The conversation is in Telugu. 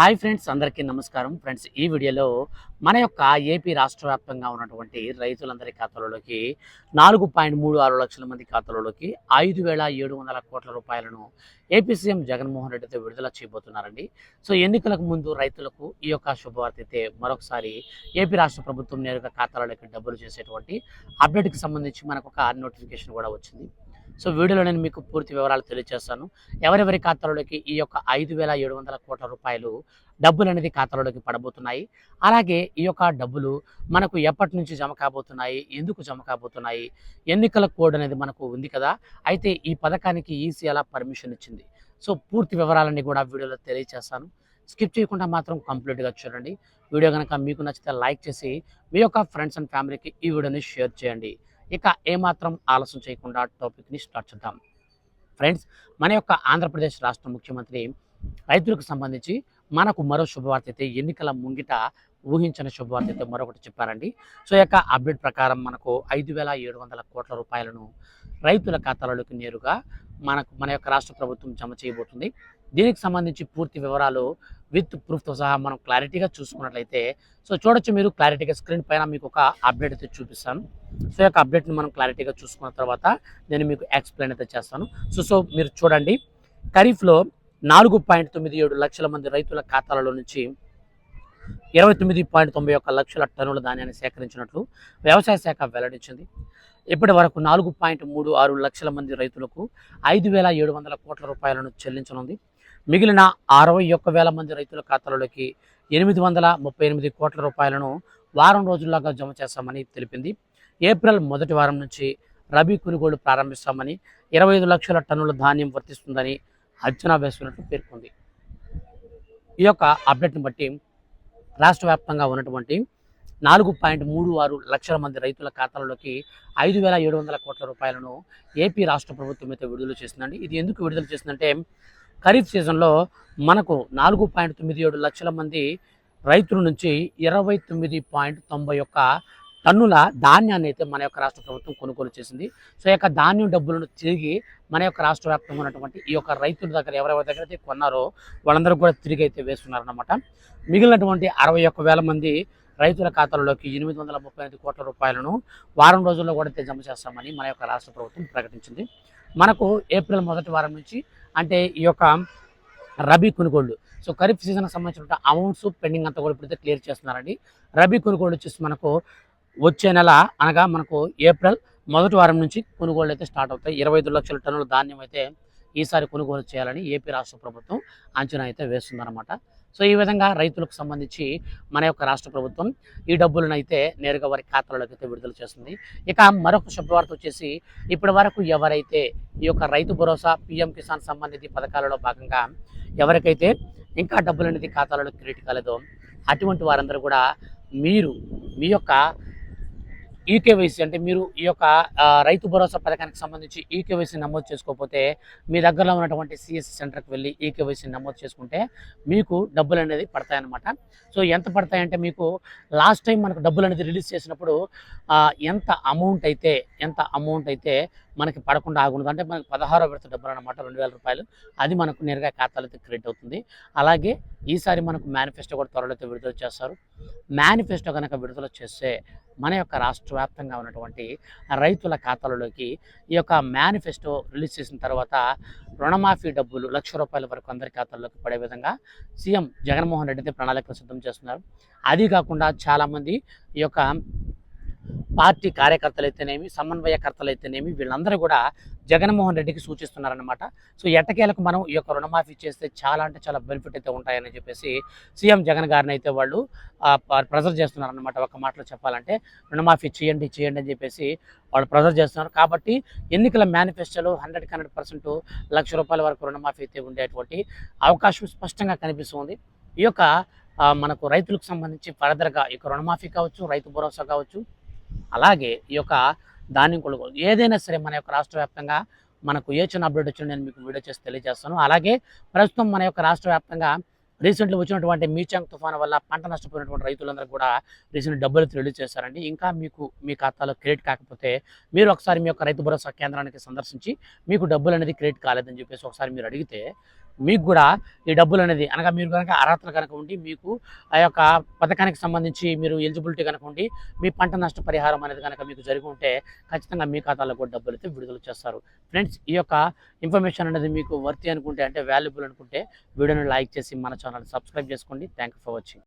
హాయ్ ఫ్రెండ్స్ అందరికీ నమస్కారం. ఫ్రెండ్స్ ఈ వీడియోలో మన యొక్క ఏపీ రాష్ట్ర వ్యాప్తంగా ఉన్నటువంటి రైతులందరి ఖాతాలలోకి నాలుగు పాయింట్ మూడు ఆరు లక్షల మంది ఖాతాలలోకి ఐదు వేల ఏడు వందల కోట్ల రూపాయలను ఏపీ సీఎం జగన్మోహన్ రెడ్డితో విడుదల చేయబోతున్నారండి. సో ఎన్నికలకు ముందు రైతులకు ఈ యొక్క శుభవార్త అయితే మరొకసారి ఏపీ రాష్ట్ర ప్రభుత్వం నేరుగా ఖాతాలలోకి డబ్బులు చేసేటువంటి అప్డేట్కి సంబంధించి మనకు ఒక నోటిఫికేషన్ కూడా వచ్చింది. సో వీడియోలో నేను మీకు పూర్తి వివరాలు తెలియజేస్తాను. ఎవరెవరి ఖాతాలలోకి ఈ యొక్క ఐదు వేల ఏడు వందల కోట్ల రూపాయలు డబ్బులు అనేది ఖాతాలోకి పడబోతున్నాయి. అలాగే ఈ యొక్క డబ్బులు మనకు ఎప్పటి నుంచి జమ కాబోతున్నాయి? ఎందుకు జమ కాబోతున్నాయి? ఎన్నికల కోడ్ అనేది మనకు ఉంది కదా? అయితే ఈ పథకానికి ఈసీ ఎలా పర్మిషన్ ఇచ్చింది? సో పూర్తి వివరాలన్నీ కూడా వీడియోలో తెలియజేస్తాను. స్కిప్ చేయకుండా మాత్రం కంప్లీట్గా చూడండి. వీడియో కనుక మీకు నచ్చితే లైక్ చేసి మీ యొక్క ఫ్రెండ్స్ అండ్ ఫ్యామిలీకి ఈ వీడియోని షేర్ చేయండి. ఇక ఏమాత్రం ఆలస్యం చేయకుండా టాపిక్ని స్టార్ట్ చేద్దాం. ఫ్రెండ్స్ మన యొక్క ఆంధ్రప్రదేశ్ రాష్ట్ర ముఖ్యమంత్రి రైతులకు సంబంధించి మనకు మరో శుభవార్త అయితే ఎన్నికల ముంగిట ఊహించిన శుభవార్త అయితే మరొకటి చెప్పారండి. సో యొక్క అప్డేట్ ప్రకారం మనకు ఐదు వేల ఏడు వందల కోట్ల రూపాయలను రైతుల ఖాతాలలోకి నేరుగా మనకు మన యొక్క రాష్ట్ర ప్రభుత్వం జమ చేయబోతుంది. దీనికి సంబంధించి పూర్తి వివరాలు విత్ ప్రూఫ్తో సహా మనం క్లారిటీగా చూసుకున్నట్లయితే సో చూడొచ్చు మీరు క్లారిటీగా స్క్రీన్ పైన మీకు ఒక అప్డేట్ అయితే చూపిస్తాను. సో యొక్క అప్డేట్ని మనం క్లారిటీగా చూసుకున్న తర్వాత నేను మీకు ఎక్స్ప్లెయిన్ అయితే చేస్తాను. సో సో మీరు చూడండి. ఖరీఫ్లో నాలుగు పాయింట్ తొమ్మిది ఏడు లక్షల మంది రైతుల ఖాతాలలో నుంచి ఇరవై తొమ్మిది పాయింట్ తొంభై ఒక్క లక్షల టన్నుల ధాన్యాన్ని సేకరించినట్లు వ్యవసాయ శాఖ వెల్లడించింది. ఇప్పటి వరకు నాలుగు పాయింట్ మూడు ఆరు లక్షల మంది రైతులకు ఐదు వేల ఏడు వందల కోట్ల రూపాయలను చెల్లించనుంది. మిగిలిన అరవై ఒక్క వేల మంది రైతుల ఖాతాలలోకి ఎనిమిది వందల ముప్పై ఎనిమిది కోట్ల రూపాయలను వారం రోజుల్లాగా జమ చేస్తామని తెలిపింది. ఏప్రిల్ మొదటి వారం నుంచి రబీ కొనుగోలు ప్రారంభిస్తామని ఇరవై ఐదు లక్షల టన్నుల ధాన్యం వర్తిస్తుందని అంచనా వేస్తున్నట్లు పేర్కొంది. ఈ యొక్క అప్డేట్ని బట్టి రాష్ట్ర వ్యాప్తంగా ఉన్నటువంటి నాలుగు పాయింట్ మూడు ఆరు లక్షల మంది రైతుల ఖాతాలలోకి ఐదు వేల ఏడు వందల కోట్ల రూపాయలను ఏపీ రాష్ట్ర ప్రభుత్వం అయితే విడుదల చేసిందండి. ఇది ఎందుకు విడుదల చేసిందంటే ఖరీఫ్ సీజన్లో మనకు నాలుగు పాయింట్ తొమ్మిది ఏడు లక్షల మంది రైతుల నుంచి ఇరవై తొమ్మిది పాయింట్ తొంభై ఒక్క టన్నుల ధాన్యాన్ని అయితే మన యొక్క రాష్ట్ర ప్రభుత్వం కొనుగోలు చేసింది. సో ఈ యొక్క ధాన్యం డబ్బులను తిరిగి మన యొక్క రాష్ట్ర వ్యాప్తంగా ఉన్నటువంటి ఈ యొక్క రైతుల దగ్గర ఎవరెవరి దగ్గర అయితే కొన్నారో వాళ్ళందరూ కూడా తిరిగి అయితే వేస్తున్నారనమాట మిగిలినటువంటి అరవై ఒక్క వేల మంది రైతుల ఖాతాలలోకి ఎనిమిది వందల ముప్పై ఐదు కోట్ల రూపాయలను వారం రోజుల్లో కూడా అయితే జమ చేస్తామని మన యొక్క రాష్ట్ర ప్రభుత్వం ప్రకటించింది. మనకు ఏప్రిల్ మొదటి వారం నుంచి అంటే ఈ యొక్క రబీ కొనుగోళ్ళు సో ఖరీఫ్ సీజన్కి సంబంధించిన అమౌంట్స్ పెండింగ్ అంతా కూడా ఇప్పుడైతే క్లియర్ చేస్తున్నారండి. రబీ కొనుగోలు వచ్చేసి మనకు వచ్చే నెల అనగా మనకు ఏప్రిల్ మొదటి వారం నుంచి కొనుగోలు అయితే స్టార్ట్ అవుతాయి. ఇరవై ఐదు లక్షల టన్నుల ధాన్యం అయితే ఈసారి కొనుగోలు చేయాలని ఏపీ రాష్ట్ర ప్రభుత్వం అంచనా అయితే వేస్తుందన్నమాట. సో ఈ విధంగా రైతులకు సంబంధించి మన యొక్క రాష్ట్ర ప్రభుత్వం ఈ డబ్బులను అయితే నేరుగా వారి ఖాతాలోకి అయితే విడుదల చేస్తుంది. ఇక మరొక శుభవార్త వచ్చేసి ఇప్పటి వరకు ఎవరైతే ఈ యొక్క రైతు భరోసా పిఎం కిసాన్ సంబంధిత పథకాలలో భాగంగా ఎవరికైతే ఇంకా డబ్బులు అనేది ఖాతాలలో క్రెడిట్ కాలేదో అటువంటి వారందరూ కూడా మీరు మీ యొక్క ఈకేవైసీ అంటే మీరు ఈ యొక్క రైతు భరోసా పథకానికి సంబంధించి ఈకేవైసీ నమోదు చేసుకోకపోతే మీ దగ్గరలో ఉన్నటువంటి సిఎస్సి సెంటర్కి వెళ్ళి ఈకేవైసీ నమోదు చేసుకుంటే మీకు డబ్బులు అనేది పడతాయన్నమాట. సో ఎంత పడతాయంటే మీకు లాస్ట్ టైం మనకు డబ్బులు అనేది రిలీజ్ చేసినప్పుడు ఎంత అమౌంట్ అయితే ఎంత అమౌంట్ అయితే మనకి పడకుండా ఆగుండదు అంటే మనకి పదహారో విడత డబ్బులు అనమాట రెండు వేల రూపాయలు. అది మనకు నేరుగా ఖాతాలైతే క్రెడిట్ అవుతుంది. అలాగే ఈసారి మనకు మేనిఫెస్టో కూడా త్వరలో అయితే విడుదల చేస్తారు. మేనిఫెస్టో కనుక విడుదల చేస్తే మన యొక్క రాష్ట్ర వ్యాప్తంగా ఉన్నటువంటి రైతుల ఖాతాలలోకి ఈ యొక్క మేనిఫెస్టో రిలీజ్ చేసిన తర్వాత రుణమాఫీ డబ్బులు లక్ష రూపాయల వరకు అందరి ఖాతాల్లోకి పడే విధంగా సీఎం జగన్మోహన్ రెడ్డి అయితే ప్రణాళికలు సిద్ధం చేస్తున్నారు. అది కాకుండా చాలామంది ఈ యొక్క పార్టీ కార్యకర్తలు అయితేనేమి వీళ్ళందరూ కూడా జగన్మోహన్ రెడ్డికి సూచిస్తున్నారనమాట సో ఎట్టకేలకు మనం ఈ యొక్క రుణమాఫీ చేస్తే చాలా అంటే చాలా బెనిఫిట్ అయితే ఉంటాయని చెప్పేసి సీఎం జగన్ గారిని అయితే వాళ్ళు ప్రెజర్ చేస్తున్నారన్నమాట. ఒక మాటలో చెప్పాలంటే రుణమాఫీ చేయండి చేయండి అని చెప్పేసి వాళ్ళు ప్రెజర్ చేస్తున్నారు. కాబట్టి ఎన్నికల మేనిఫెస్టోలో హండ్రెడ్కి హండ్రెడ్ పర్సెంట్ లక్ష రూపాయల వరకు రుణమాఫీ అయితే ఉండేటువంటి అవకాశం స్పష్టంగా కనిపిస్తుంది. ఈ యొక్క మనకు రైతులకు సంబంధించి ఫర్దర్గా ఈ యొక్క రుణమాఫీ కావచ్చు రైతు భరోసా కావచ్చు అలాగే ఈ యొక్క ధాన్యం కొనుగోలు. ఏదైనా సరే మన యొక్క రాష్ట్ర వ్యాప్తంగా మనకు ఏ చిన్న అప్డేట్ వచ్చినా నేను మీకు వీడియో చేసి తెలియజేస్తాను. అలాగే ప్రస్తుతం మన యొక్క రాష్ట్ర వ్యాప్తంగా రీసెంట్లీ వచ్చినటువంటి మీచాంగ్ తుఫాను వల్ల పంట నష్టపోయినటువంటి రైతులందరూ కూడా రీసెంట్ డబ్బులు రిలీజ్ చేశారండి. ఇంకా మీకు మీ ఖాతాలో క్రెడిట్ కాకపోతే మీరు ఒకసారి మీ యొక్క రైతు భరోసా కేంద్రానికి సందర్శించి మీకు డబ్బులు అనేది క్రెడిట్ కాలేదని చెప్పేసి ఒకసారి మీరు అడిగితే మీకు కూడా ఈ డబ్బులు అనేది అనగా మీరు కనుక అర్హతలు కనుక ఉండి మీకు ఆ యొక్క పథకానికి సంబంధించి మీరు ఎలిజిబిలిటీ కనుక ఉండి మీ పంట నష్ట పరిహారం అనేది కనుక మీకు జరిగి ఉంటే ఖచ్చితంగా మీ ఖాతాలో కూడా డబ్బులు అయితే విడుదల చేస్తారు. ఫ్రెండ్స్ ఈ యొక్క ఇన్ఫర్మేషన్ అనేది మీకు వర్తి అనుకుంటే అంటే వాల్యుబుల్ అనుకుంటే వీడియోని లైక్ చేసి మన ఛానల్ సబ్స్క్రైబ్ చేసుకోండి. Thank for watching.